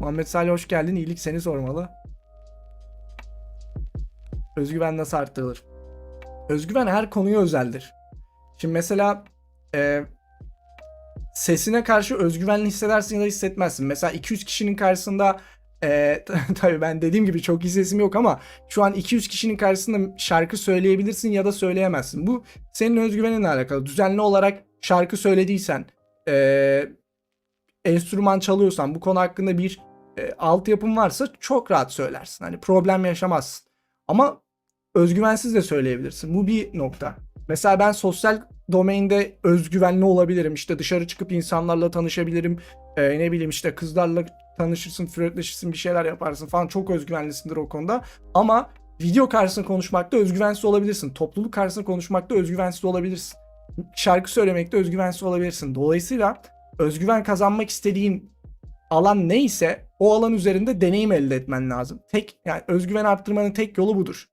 Muhammed Salih hoş geldin. İyilik seni sormalı. Özgüven nasıl arttırılır? Özgüven her konuya özeldir. Şimdi mesela e, sesine karşı özgüvenli hissedersin ya da hissetmezsin. Mesela 200 kişinin karşısında e, tabii ben dediğim gibi çok iyi sesim yok ama şu an 200 kişinin karşısında şarkı söyleyebilirsin ya da söyleyemezsin. Bu senin özgüveninle alakalı. Düzenli olarak şarkı söylediysen, e, enstrüman çalıyorsan, bu konu hakkında bir e, altyapın varsa çok rahat söylersin. Hani problem yaşamazsın. Ama özgüvensiz de söyleyebilirsin. Bu bir nokta. Mesela ben sosyal domainde özgüvenli olabilirim. İşte dışarı çıkıp insanlarla tanışabilirim. Ee, ne bileyim işte kızlarla tanışırsın, flörtleşirsin, bir şeyler yaparsın falan. Çok özgüvenlisindir o konuda. Ama video karşısında konuşmakta özgüvensiz olabilirsin. Topluluk karşısında konuşmakta özgüvensiz olabilirsin. Şarkı söylemekte özgüvensiz olabilirsin. Dolayısıyla özgüven kazanmak istediğin alan neyse o alan üzerinde deneyim elde etmen lazım. Tek yani özgüven arttırmanın tek yolu budur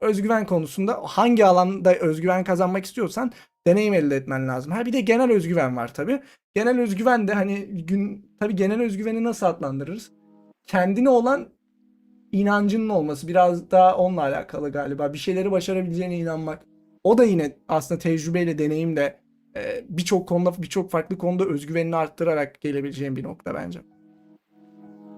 özgüven konusunda hangi alanda özgüven kazanmak istiyorsan deneyim elde etmen lazım. Ha bir de genel özgüven var tabi. Genel özgüven de hani gün tabi genel özgüveni nasıl adlandırırız? Kendine olan inancının olması biraz daha onunla alakalı galiba. Bir şeyleri başarabileceğine inanmak. O da yine aslında tecrübeyle, deneyimle birçok konuda, birçok farklı konuda özgüvenini arttırarak gelebileceğin bir nokta bence.